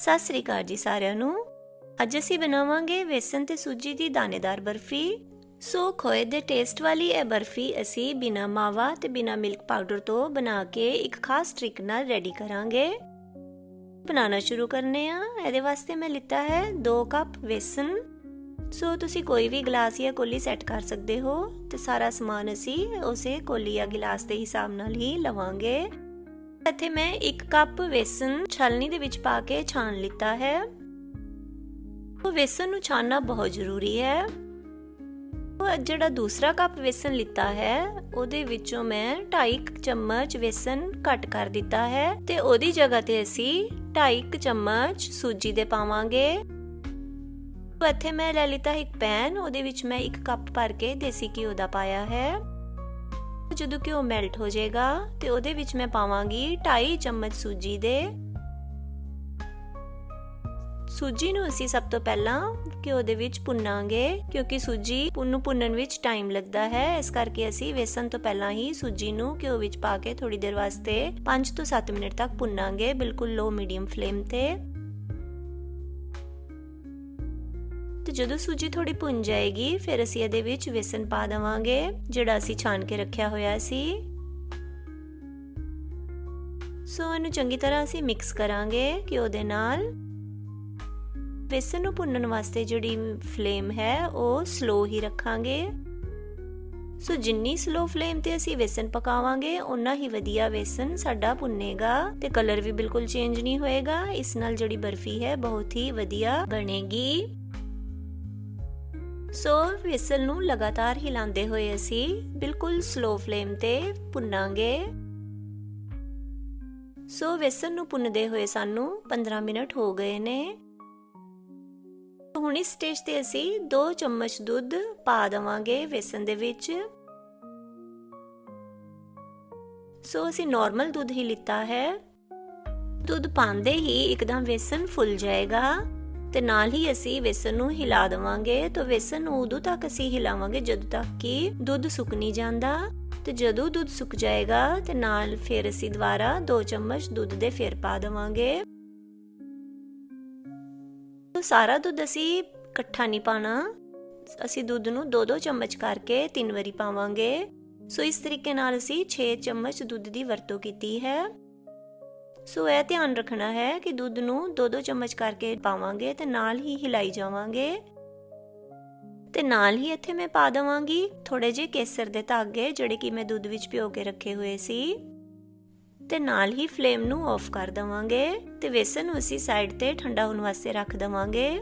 ਸਤਿ ਸ੍ਰੀ ਅਕਾਲ ਜੀ ਸਾਰਿਆਂ ਨੂੰ। ਅੱਜ ਅਸੀਂ ਬਣਾਵਾਂਗੇ ਵੇਸਣ ਤੇ ਸੂਜੀ ਦੀ ਦਾਣੇਦਾਰ ਬਰਫੀ। ਸੋ ਖੋਏ ਦੇ ਟੇਸਟ ਵਾਲੀ ਇਹ ਬਰਫੀ ਅਸੀਂ ਬਿਨਾ ਮਾਵਾ ਤੇ ਬਿਨਾ ਮਿਲਕ ਪਾਊਡਰ ਤੋਂ ਬਣਾ ਕੇ ਇੱਕ ਖਾਸ ਟ੍ਰਿਕ ਨਾਲ ਰੈਡੀ ਕਰਾਂਗੇ। ਬਣਾਉਣਾ ਸ਼ੁਰੂ ਕਰਨੇ ਆ। ਇਹਦੇ ਵਾਸਤੇ ਮੈਂ ਲਿੱਤਾ ਹੈ 2 ਕੱਪ ਵੇਸਨ ਸੋ ਤੁਸੀਂ ਕੋਈ ਵੀ ਗਲਾਸ ਜਾਂ ਕੋਲੀ ਸੈੱਟ ਕਰ ਸਕਦੇ ਹੋ ਤੇ ਸਾਰਾ ਸਮਾਨ ਅਸੀਂ ਉਸੇ ਕੋਲੀ ਜਾਂ ਗਲਾਸ ਦੇ ਹਿਸਾਬ ਨਾਲ ਹੀ ਲਵਾਂਗੇ। ਇੱਥੇ ਮੈਂ 1 ਕੱਪ ਵੇਸਨ ਛਲਨੀ ਦੇ ਵਿੱਚ ਪਾ ਕੇ ਛਾਣ ਲਿੱਤਾ ਹੈ। ਉਹ ਵੇਸਣ ਨੂੰ ਛਾਣਨਾ ਬਹੁਤ ਜ਼ਰੂਰੀ ਹੈ। ਉਹ ਜਿਹੜਾ ਦੂਸਰਾ ਕੱਪ ਵੇਸਨ ਲਿੱਤਾ ਹੈ, ਉਹਦੇ ਵਿੱਚੋਂ ਮੈਂ 2.5 ਚਮਚ ਵੇਸਨ ਕੱਟ ਕਰ ਦਿੱਤਾ ਹੈ ਤੇ ਉਹਦੀ ਜਗ੍ਹਾ ਤੇ ਅਸੀਂ 2.5 ਚਮਚ ਸੂਜੀ ਦੇ ਪਾਵਾਂਗੇ। ਇੱਥੇ ਮੈਂ ਲੈ ਲਿੱਤਾ ਇੱਕ ਪੈਨ, ਉਹਦੇ ਵਿੱਚ ਮੈਂ 1 ਕੱਪ ਭਰ ਕੇ ਦੇਸੀ ਘਿਓ ਦਾ ਪਾਇਆ ਹੈ। ਜਦੋਂ ਘਿਓ ਮੈਲਟ ਹੋ ਜਾਏਗਾ ਤੇ ਉਹਦੇ ਵਿੱਚ ਮੈਂ ਪਾਵਾਂਗੀ 2.5 ਚਮਚ ਸੂਜੀ ਦੇ। ਸੂਜੀ ਨੂੰ ਅਸੀਂ ਸਭ ਤੋਂ ਪਹਿਲਾਂ ਘਿਓ ਦੇ ਵਿੱਚ ਭੁੰਨਾਂਗੇ ਕਿਉਂਕਿ ਸੂਜੀ ਨੂੰ ਭੁੰਨਣ ਵਿੱਚ ਟਾਈਮ ਲੱਗਦਾ ਹੈ। ਇਸ ਕਰਕੇ ਅਸੀਂ ਵੇਸਣ ਤੋਂ ਪਹਿਲਾਂ ਹੀ ਸੂਜੀ ਨੂੰ ਘਿਓ ਵਿੱਚ ਪਾ ਕੇ ਥੋੜੀ ਦੇਰ ਵਾਸਤੇ 5 ਤੋਂ 7 ਮਿੰਟ ਤੱਕ ਭੁੰਨਾਂਗੇ ਬਿਲਕੁਲ ਲੋ ਮੀਡੀਅਮ ਫਲੇਮ ਤੇ। ਤੇ ਜਦੋਂ ਸੂਜੀ ਥੋੜੀ ਭੁੰਨ ਜਾਏਗੀ, ਫਿਰ ਅਸੀਂ ਇਹਦੇ ਵਿੱਚ ਵੇਸਣ ਪਾ ਦਵਾਂਗੇ, ਜਿਹੜਾ ਅਸੀਂ ਛਾਣ ਕੇ ਰੱਖਿਆ ਹੋਇਆ ਸੀ। ਸੋ ਇਹਨੂੰ ਚੰਗੀ ਤਰ੍ਹਾਂ ਅਸੀਂ ਮਿਕਸ ਕਰਾਂਗੇ ਘਿਓ ਦੇ ਨਾਲ ਵੇਸਣ ਨੂੰ ਭੁੰਨਣ ਵਾਸਤੇ ਜਿਹੜੀ ਫਲੇਮ ਹੈ, ਉਹ ਸਲੋ ਹੀ ਰੱਖਾਂਗੇ। ਸੋ ਜਿੰਨੀ ਸਲੋ ਫਲੇਮ ਤੇ ਅਸੀਂ ਵੇਸਨ ਪਕਾਵਾਂਗੇ ਉਨਾ ਹੀ ਵਧੀਆ ਵੇਸਣ ਸਾਡਾ ਭੁੰਨੇਗਾ ਤੇ ਕਲਰ ਵੀ ਬਿਲਕੁਲ ਚੇਂਜ ਨਹੀਂ ਹੋਏਗਾ। ਇਸ ਨਾਲ ਜਿਹੜੀ ਬਰਫੀ ਹੈ, ਬਹੁਤ ਹੀ ਵਧੀਆ ਬਣੇਗੀ। ਸੋ ਵੇਸਣ ਨੂੰ ਲਗਾਤਾਰ ਹਿਲਾਉਂਦੇ ਹੋਏ ਅਸੀਂ ਬਿਲਕੁਲ ਸਲੋ ਫਲੇਮ ਤੇ ਭੁੰਨਾਂਗੇ। ਸੋ ਵੇਸਣ ਨੂੰ ਭੁੰਨਦੇ ਹੋਏ ਸਾਨੂੰ 15 ਮਿੰਟ ਹੋ ਗਏ ਨੇ। ਹੁਣ ਇਸ ਸਟੇਜ ਤੇ ਅਸੀਂ 2 ਚਮਚ ਦੁੱਧ ਪਾ ਦਵਾਂਗੇ ਵੇਸਣ ਦੇ ਵਿੱਚ। ਸੋ ਅਸੀਂ ਨਾਰਮਲ ਦੁੱਧ ਹੀ ਲਿੱਤਾ ਹੈ। ਦੁੱਧ ਪਾਉਂਦੇ ਹੀ ਇੱਕਦਮ ਵੇਸਣ ਫੁੱਲ ਜਾਏਗਾ। ਤੇ ਨਾਲ ਹੀ ਅਸੀਂ ਵੇਸਣ ਨੂੰ ਹਿਲਾ ਦਵਾਂਗੇ ਤਾਂ ਵੇਸਣ ਨੂੰ ਉਦੋਂ ਤੱਕ ਅਸੀਂ ਹਿਲਾਵਾਂਗੇ ਜਦੋਂ ਤੱਕ ਕਿ ਦੁੱਧ ਸੁੱਕ ਨਹੀਂ ਜਾਂਦਾ। ਤੇ ਜਦੋਂ ਦੁੱਧ ਸੁੱਕ ਜਾਏਗਾ ਤੇ ਨਾਲ ਫਿਰ ਅਸੀਂ ਦੁਬਾਰਾ 2 ਚਮਚ ਦੁੱਧ ਦੇ ਫਿਰ ਪਾ ਦਵਾਂਗੇ। ਸਾਰਾ ਦੁੱਧ ਅਸੀਂ ਇਕੱਠਾ ਨਹੀਂ ਪਾਣਾ। ਅਸੀਂ ਦੁੱਧ ਨੂੰ 2-2 ਚਮਚ ਕਰਕੇ ਤਿੰਨ ਵਾਰੀ ਪਾਵਾਂਗੇ। ਸੋ ਇਸ ਤਰੀਕੇ ਨਾਲ ਅਸੀਂ 6 ਚਮਚ ਦੁੱਧ ਦੀ ਵਰਤੋਂ ਕੀਤੀ ਹੈ। ਸੋ ਇਹ ਧਿਆਨ ਰੱਖਣਾ ਹੈ ਕਿ ਦੁੱਧ ਨੂੰ 2-2 ਚਮਚ ਕਰਕੇ ਪਾਵਾਂਗੇ ਤੇ ਨਾਲ ਹੀ ਹਿਲਾਈ ਜਾਵਾਂਗੇ। ਤੇ ਨਾਲ ਹੀ ਇੱਥੇ ਮੈਂ ਪਾ ਦਵਾਂਗੀ ਥੋੜੇ ਜਿਹੇ ਕੇਸਰ ਦੇ ਧਾਗੇ ਜਿਹੜੇ ਕਿ ਮੈਂ ਦੁੱਧ ਵਿੱਚ ਭਿਓ ਕੇ ਰੱਖੇ ਹੋਏ ਸੀ। ਤੇ ਨਾਲ ਹੀ ਫਲੇਮ ਨੂੰ ਆਫ ਕਰ ਦਵਾਂਗੇ ਤੇ ਵੇਸਣ ਨੂੰ ਅਸੀਂ ਸਾਈਡ ਤੇ ਠੰਡਾ ਹੋਣ ਵਾਸਤੇ ਰੱਖ ਦਵਾਂਗੇ।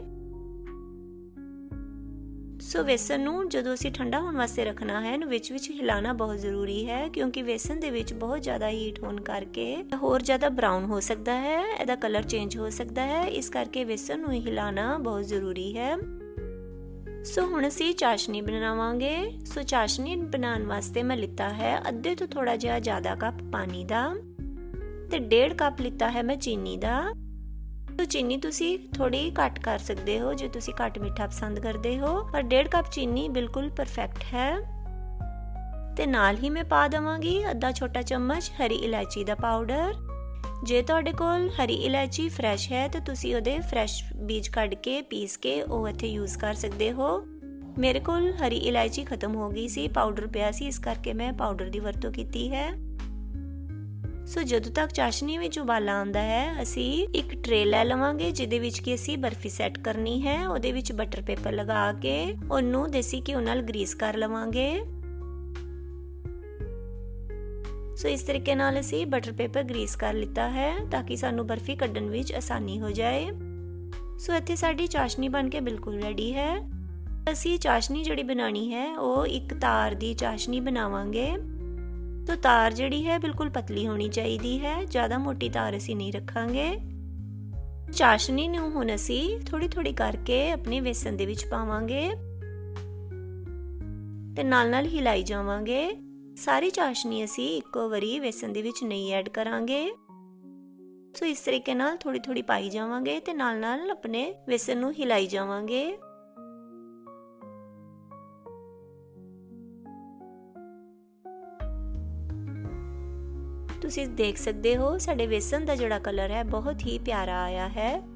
ਸੋ ਵੇਸਣ ਨੂੰ ਜਦੋਂ ਅਸੀਂ ਠੰਡਾ ਹੋਣ ਵਾਸਤੇ ਰੱਖਣਾ ਹੈ, ਇਹਨੂੰ ਵਿੱਚ ਵਿੱਚ ਹਿਲਾਣਾ ਬਹੁਤ ਜ਼ਰੂਰੀ ਹੈ, ਕਿਉਂਕਿ ਵੇਸਣ ਦੇ ਵਿੱਚ ਬਹੁਤ ਜ਼ਿਆਦਾ ਹੀਟ ਹੋਣ ਕਰਕੇ ਹੋਰ ਜ਼ਿਆਦਾ ਬਰਾਊਨ ਹੋ ਸਕਦਾ ਹੈ, ਇਹਦਾ ਕਲਰ ਚੇਂਜ ਹੋ ਸਕਦਾ ਹੈ, ਇਸ ਕਰਕੇ ਵੇਸਣ ਨੂੰ ਹਿਲਾਣਾ ਬਹੁਤ ਜ਼ਰੂਰੀ ਹੈ। ਸੋ ਹੁਣ ਅਸੀਂ ਚਾਸ਼ਨੀ ਬਣਾਵਾਂਗੇ। ਸੋ ਚਾਸ਼ਨੀ ਬਣਾਉਣ ਵਾਸਤੇ ਮੈਂ ਲਿੱਤਾ ਹੈ ਅੱਧੇ ਤੋਂ ਥੋੜਾ ਜਿਹਾ ਜ਼ਿਆਦਾ ਕੱਪ ਪਾਣੀ ਦਾ ਤੇ 1.5 ਕੱਪ ਲਿੱਤਾ ਹੈ ਮੈਂ ਚੀਨੀ ਦਾ। ਚੀਨੀ ਤੁਸੀਂ ਥੋੜੀ ਘੱਟ ਕਰ ਸਕਦੇ ਹੋ, ਜੇ ਤੁਸੀਂ ਘੱਟ ਮਿੱਠਾ ਪਸੰਦ ਕਰਦੇ ਹੋ। ਪਰ 1.5 ਕੱਪ ਚੀਨੀ ਬਿਲਕੁਲ ਪਰਫੈਕਟ ਹੈ। ਤੇ ਨਾਲ ਹੀ ਮੈਂ ਪਾ ਦਵਾਂਗੀ ਅੱਧਾ ਛੋਟਾ ਚਮਚ ਹਰੀ ਇਲਾਇਚੀ ਦਾ ਪਾਊਡਰ ਜੇ ਤੁਹਾਡੇ ਕੋਲ ਹਰੀ ਇਲਾਇਚੀ ਫਰੈਸ਼ ਹੈ, ਤਾਂ ਤੁਸੀਂ ਉਹਦੇ ਫਰੈਸ਼ ਬੀਜ ਕੱਢ ਕੇ ਪੀਸ ਕੇ ਉਹ ਇੱਥੇ ਯੂਜ਼ ਕਰ ਸਕਦੇ ਹੋ। ਮੇਰੇ ਕੋਲ ਹਰੀ ਇਲਾਇਚੀ ਖਤਮ ਹੋ ਗਈ ਸੀ ਪਾਊਡਰ ਪਿਆ ਸੀ, ਇਸ ਕਰਕੇ ਮੈਂ ਪਾਊਡਰ ਦੀ ਵਰਤੋਂ ਕੀਤੀ ਹੈ। ਸੋ ਜਦੋਂ ਤੱਕ ਚਾਸ਼ਨੀ ਵਿੱਚ ਉਬਾਲਾ ਆਉਂਦਾ ਹੈ, ਅਸੀਂ ਇੱਕ ਟਰੇ ਲੈ ਲਵਾਂਗੇ, ਜਿਹਦੇ ਵਿੱਚ ਕਿ ਅਸੀਂ ਬਰਫੀ ਸੈੱਟ ਕਰਨੀ ਹੈ। ਉਹਦੇ ਵਿੱਚ ਬਟਰ ਪੇਪਰ ਲਗਾ ਕੇ ਉਹਨੂੰ ਦੇਸੀ ਘਿਓ ਨਾਲ ਗਰੀਸ ਕਰ ਲਵਾਂਗੇ। ਸੋ ਇਸ ਤਰੀਕੇ ਨਾਲ ਅਸੀਂ ਬਟਰ ਪੇਪਰ ਗਰੀਸ ਕਰ ਲਿੱਤਾ ਹੈ, ਤਾਂ ਕਿ ਸਾਨੂੰ ਬਰਫੀ ਕੱਢਣ ਵਿੱਚ ਆਸਾਨੀ ਹੋ ਜਾਏ। ਸੋ ਇੱਥੇ ਸਾਡੀ ਚਾਸ਼ਨੀ ਬਣ ਕੇ ਬਿਲਕੁਲ ਰੈਡੀ ਹੈ। ਅਸੀਂ ਚਾਸ਼ਨੀ ਜਿਹੜੀ ਬਣਾਣੀ ਹੈ, ਉਹ ਇੱਕ ਤਾਰ ਦੀ ਚਾਸ਼ਨੀ ਬਣਾਵਾਂਗੇ। ਤੋ ਤਾਰ ਜਿਹੜੀ ਹੈ ਬਿਲਕੁਲ ਪਤਲੀ ਹੋਣੀ ਚਾਹੀਦੀ ਹੈ, ਜ਼ਿਆਦਾ ਮੋਟੀ ਤਾਰ ਅਸੀਂ ਨਹੀਂ ਰੱਖਾਂਗੇ। ਚਾਸ਼ਨੀ ਨੂੰ ਹੁਣ ਅਸੀਂ ਥੋੜੀ ਥੋੜੀ ਕਰਕੇ ਆਪਣੇ ਵੇਸਣ ਦੇ ਵਿੱਚ ਪਾਵਾਂਗੇ। ਤੇ ਨਾਲ ਨਾਲ ਹਿਲਾਈ ਜਾਵਾਂਗੇ। ਸਾਰੀ ਚਾਸ਼ਨੀ ਅਸੀਂ ਇੱਕੋ ਵਾਰੀ ਵੇਸਣ ਦੇ ਵਿੱਚ ਨਹੀਂ ਐਡ ਕਰਾਂਗੇ। ਸੋ ਇਸ ਤਰੀਕੇ ਨਾਲ ਥੋੜੀ ਥੋੜੀ ਪਾਈ ਜਾਵਾਂਗੇ ਤੇ ਨਾਲ ਨਾਲ ਆਪਣੇ ਵੇਸਣ ਨੂੰ ਹਿਲਾਈ ਜਾਵਾਂਗੇ। ਤੁਸੀਂ ਦੇਖ ਸਕਦੇ ਹੋ, ਸਾਡੇ ਵੇਸਣ ਦਾ ਜਿਹੜਾ ਕਲਰ ਹੈ, ਬਹੁਤ ਹੀ ਪਿਆਰਾ ਆਇਆ ਹੈ।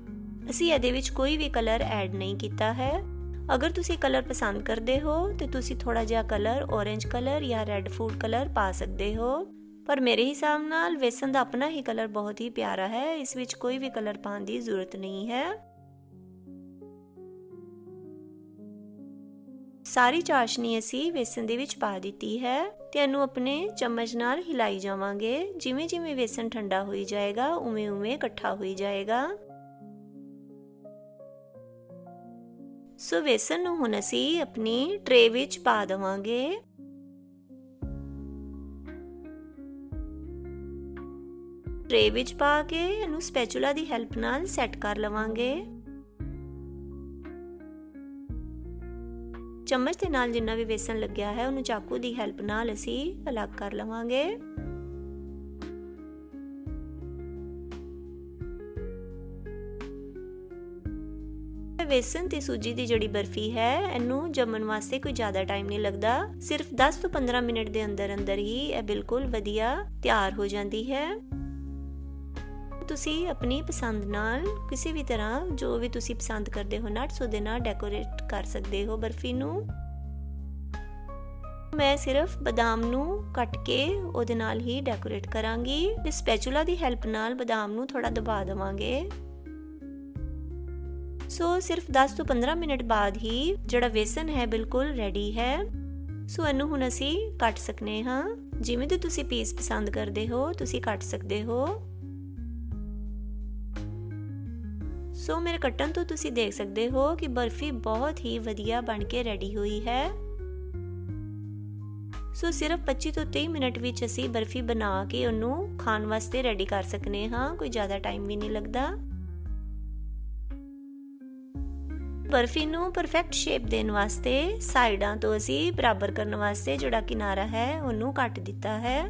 ਅਸੀਂ ਇਹਦੇ ਵਿੱਚ ਕੋਈ ਵੀ ਕਲਰ ਐਡ ਨਹੀਂ ਕੀਤਾ ਹੈ। ਅਗਰ ਤੁਸੀਂ ਕਲਰ ਪਸੰਦ ਕਰਦੇ ਹੋ, ਤੇ ਤੁਸੀਂ ਥੋੜਾ ਜਿਹਾ ਕਲਰ orange ਕਲਰ ਜਾਂ ਰੈੱਡ ਫੂਡ ਕਲਰ ਪਾ ਸਕਦੇ ਹੋ। ਪਰ ਮੇਰੇ ਹਿਸਾਬ ਨਾਲ ਵੇਸਨ ਦਾ ਆਪਣਾ ਹੀ ਕਲਰ ਬਹੁਤ ਹੀ ਪਿਆਰਾ ਹੈ, ਇਸ ਵਿੱਚ ਕੋਈ ਵੀ ਕਲਰ ਪਾਉਣ ਦੀ ਜ਼ਰੂਰਤ ਨਹੀਂ ਹੈ। ਸਾਰੀ ਚਾਸ਼ਨੀ ਅਸੀਂ ਵੇਸਣ ਦੇ ਵਿੱਚ ਪਾ ਦਿੱਤੀ ਹੈ ਤੇ ਇਹਨੂੰ ਆਪਣੇ ਚਮਚ ਨਾਲ ਹਿਲਾਈ ਜਾਵਾਂਗੇ। ਜਿਵੇਂ ਜਿਵੇਂ ਵੇਸਣ ਠੰਡਾ ਹੋਈ ਜਾਏਗਾ, ਉਵੇਂ ਉਵੇਂ ਇਕੱਠਾ ਹੋਈ ਜਾਏਗਾ। ਸੋ ਵੇਸਣ ਨੂੰ ਹੁਣ ਅਸੀਂ ਆਪਣੀ ਟਰੇ ਵਿੱਚ ਪਾ ਦਵਾਂਗੇ। ਟਰੇ ਵਿੱਚ ਪਾ ਕੇ ਇਹਨੂੰ ਸਪੈਚੂਲਾ ਦੀ ਹੈਲਪ ਨਾਲ ਸੈੱਟ ਕਰ ਲਵਾਂਗੇ। ਚਮਚ ਦੇ ਨਾਲ ਜਿੰਨਾ ਵੀ ਵੇਸਣ ਲੱਗਿਆ ਹੈ, ਉਹਨੂੰ ਚਾਕੂ ਦੀ ਹੈਲਪ ਨਾਲ ਅਸੀਂ ਅਲੱਗ ਕਰ ਲਵਾਂਗੇ। ਵੇਸਣ ਤੇ ਸੂਜੀ ਦੀ ਜਿਹੜੀ ਬਰਫੀ ਹੈ, ਇਹਨੂੰ ਜੰਮਣ ਵਾਸਤੇ ਕੋਈ ਜ਼ਿਆਦਾ ਟਾਈਮ ਨਹੀਂ ਲੱਗਦਾ। ਸਿਰਫ 10 ਤੋਂ 15 ਮਿੰਟ ਦੇ ਅੰਦਰ ਅੰਦਰ ਹੀ ਇਹ ਬਿਲਕੁਲ ਵਧੀਆ ਤਿਆਰ ਹੋ ਜਾਂਦੀ ਹੈ। ਤੁਸੀਂ ਆਪਣੀ ਪਸੰਦ ਨਾਲ ਕਿਸੇ ਵੀ ਤਰ੍ਹਾਂ ਜੋ ਵੀ ਤੁਸੀਂ ਪਸੰਦ ਕਰਦੇ ਹੋ, ਨਟਸ ਉਹਦੇ ਨਾਲ ਡੈਕੋਰੇਟ ਕਰ ਸਕਦੇ ਹੋ ਬਰਫੀ ਨੂੰ। ਮੈਂ ਸਿਰਫ ਬਦਾਮ ਨੂੰ ਕੱਟ ਕੇ ਉਹਦੇ ਨਾਲ ਹੀ ਡੈਕੋਰੇਟ ਕਰਾਂਗੀ ਤੇ ਸਪੈਚੂਲਾ ਦੀ ਹੈਲਪ ਨਾਲ ਬਦਾਮ ਨੂੰ ਥੋੜਾ ਦਬਾ ਦਵਾਂਗੇ। ਸੋ ਸਿਰਫ 10 ਤੋਂ 15 ਮਿੰਟ ਬਾਅਦ ਹੀ ਜਿਹੜਾ ਵੇਸਨ ਹੈ ਬਿਲਕੁਲ ਰੈਡੀ ਹੈ। ਸੋ ਇਹਨੂੰ ਹੁਣ ਅਸੀਂ ਕੱਟ ਸਕਨੇ ਹਾਂ। ਜਿਵੇਂ ਤੇ ਤੁਸੀਂ ਪੀਸ ਪਸੰਦ ਕਰਦੇ ਹੋ, ਤੁਸੀਂ ਕੱਟ ਸਕਦੇ ਹੋ। ਸੋ ਮੇਰੇ ਕੱਟਣ ਤੋਂ ਤੁਸੀਂ ਦੇਖ ਸਕਦੇ ਹੋ ਕਿ ਬਰਫੀ ਬਹੁਤ ਹੀ ਵਧੀਆ ਬਣ ਕੇ ਰੈਡੀ ਹੋਈ ਹੈ। ਸੋ ਸਿਰਫ 25 ਤੋਂ 30 ਮਿੰਟ ਵਿੱਚ ਅਸੀਂ ਬਰਫੀ ਬਣਾ ਕੇ ਉਹਨੂੰ ਖਾਣ ਵਾਸਤੇ ਰੈਡੀ ਕਰ ਸਕਨੇ ਹਾਂ, ਕੋਈ ਜ਼ਿਆਦਾ ਟਾਈਮ ਵੀ ਨਹੀਂ ਲੱਗਦਾ। ਬਰਫੀ ਨੂੰ ਪਰਫੈਕਟ ਸ਼ੇਪ ਦੇਣ ਵਾਸਤੇ ਸਾਈਡਾਂ ਤੋਂ ਅਸੀਂ ਬਰਾਬਰ ਕਰਨ ਵਾਸਤੇ ਜਿਹੜਾ ਕਿਨਾਰਾ ਹੈ, ਉਹਨੂੰ ਕੱਟ ਦਿੱਤਾ ਹੈ।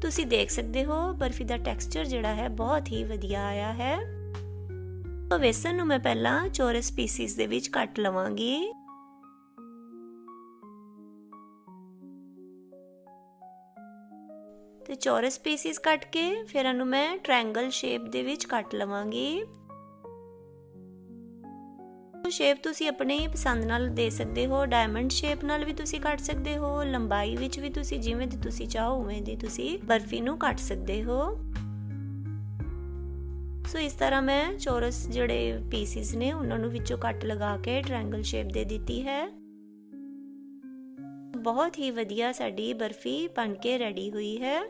ਤੁਸੀਂ ਦੇਖ ਸਕਦੇ ਹੋ ਬਰਫੀ ਦਾ ਟੈਕਸਚਰ ਜਿਹੜਾ ਹੈ, ਬਹੁਤ ਹੀ ਵਧੀਆ ਆਇਆ ਹੈ। ਤਾਂ ਨੂੰ ਮੈਂ ਪਹਿਲਾਂ ਚੌਰਸ ਪੀਸਿਸ ਦੇ ਵਿੱਚ ਕੱਟ ਲਵਾਂਗੀ। ਤੇ ਚੌਰਸ ਪੀਸਿਸ ਕੱਟ ਕੇ ਫਿਰ ਇਹਨੂੰ ਮੈਂ ਟ੍ਰਾਇੰਗਲ ਸ਼ੇਪ ਦੇ ਵਿੱਚ ਕੱਟ ਲਵਾਂਗੀ। ਸ਼ੇਪ ਤੁਸੀਂ ਆਪਣੇ ਪਸੰਦ ਨਾਲ ਦੇ ਸਕਦੇ ਹੋ ਡਾਇਮੰਡ ਸ਼ੇਪ ਨਾਲ ਵੀ ਤੁਸੀਂ ਕੱਟ ਸਕਦੇ ਹੋ, ਲੰਬਾਈ ਵਿੱਚ ਵੀ ਤੁਸੀਂ ਜਿਵੇਂ ਦੀ ਤੁਸੀਂ ਚਾਹੋ ਉਵੇਂ ਦੀ ਤੁਸੀਂ ਬਰਫੀ ਨੂੰ ਕੱਟ ਸਕਦੇ ਹੋ। ਸੋ ਇਸ ਤਰ੍ਹਾਂ ਮੈਂ ਚੌਰਸ ਜਿਹੜੇ ਪੀਸਿਸ ਨੇ ਉਹਨਾਂ ਨੂੰ ਵਿੱਚੋਂ ਕੱਟ ਲਗਾ ਕੇ ਟ੍ਰਾਇੰਗਲ ਸ਼ੇਪ ਦੇ ਦਿੱਤੀ ਹੈ। ਬਹੁਤ ਹੀ ਵਧੀਆ ਸਾਡੀ ਬਰਫੀ ਬਣ ਕੇ ਰੈਡੀ ਹੋਈ ਹੈ।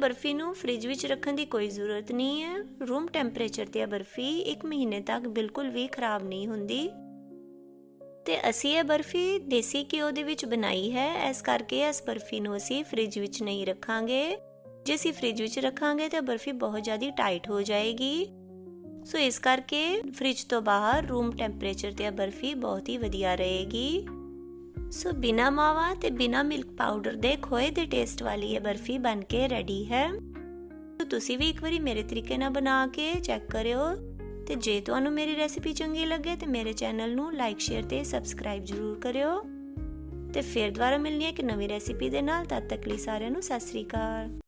ਬਰਫੀ ਨੂੰ ਫ੍ਰਿਜ ਵਿੱਚ ਰੱਖਣ ਦੀ ਕੋਈ ਜ਼ਰੂਰਤ ਨਹੀਂ ਹੈ। ਰੂਮ ਟੈਂਪਰੇਚਰ ਤੇ ਇਹ ਬਰਫੀ 1 ਮਹੀਨੇ ਤੱਕ ਬਿਲਕੁਲ ਵੀ ਖਰਾਬ ਨਹੀਂ ਹੁੰਦੀ। ਤੇ ਅਸੀਂ ਇਹ ਬਰਫੀ ਦੇਸੀ ਘਿਓ ਦੇ ਵਿੱਚ ਬਣਾਈ ਹੈ। ਇਸ ਕਰਕੇ ਇਸ ਬਰਫੀ ਨੂੰ ਅਸੀਂ ਫ੍ਰਿਜ ਵਿੱਚ ਨਹੀਂ ਰੱਖਾਂਗੇ। ਜੇ ਅਸੀਂ ਫ੍ਰਿਜ ਵਿੱਚ ਰੱਖਾਂਗੇ ਤਾਂ ਬਰਫੀ ਬਹੁਤ ਜ਼ਿਆਦਾ ਟਾਈਟ ਹੋ ਜਾਏਗੀ। ਸੋ ਇਸ ਕਰਕੇ ਫ੍ਰਿਜ ਤੋਂ ਬਾਹਰ ਰੂਮ ਟੈਂਪਰੇਚਰ ਤੇ ਇਹ ਬਰਫੀ ਬਹੁਤ ਹੀ ਵਧੀਆ ਰਹੇਗੀ। ਸੋ ਬਿਨਾ ਮਾਵਾ ਤੇ ਬਿਨਾ ਮਿਲਕ ਪਾਊਡਰ ਦੇ ਖੋਏ ਦੇ ਟੇਸਟ ਵਾਲੀ ਇਹ ਬਰਫੀ ਬਣ ਕੇ ਰੈਡੀ ਹੈ। ਸੋ ਤੁਸੀਂ ਵੀ ਇੱਕ ਵਾਰੀ ਮੇਰੇ ਤਰੀਕੇ ਨਾਲ ਬਣਾ ਕੇ ਚੈੱਕ ਕਰਿਓ। ਤੇ ਜੇ ਤੁਹਾਨੂੰ ਮੇਰੀ ਰੈਸਿਪੀ ਚੰਗੀ ਲੱਗੇ ਤੇ ਮੇਰੇ ਚੈਨਲ ਨੂੰ ਲਾਈਕ ਸ਼ੇਅਰ ਤੇ ਸਬਸਕ੍ਰਾਈਬ ਜ਼ਰੂਰ ਕਰਿਓ। ਤੇ ਫਿਰ ਦੁਬਾਰਾ ਮਿਲਣੀ ਹੈ ਇੱਕ ਨਵੀਂ ਰੈਸਿਪੀ ਦੇ ਨਾਲ, ਤਦ ਤੱਕ ਲਈ ਸਾਰਿਆਂ ਨੂੰ ਸਤਿ ਸ੍ਰੀ ਅਕਾਲ।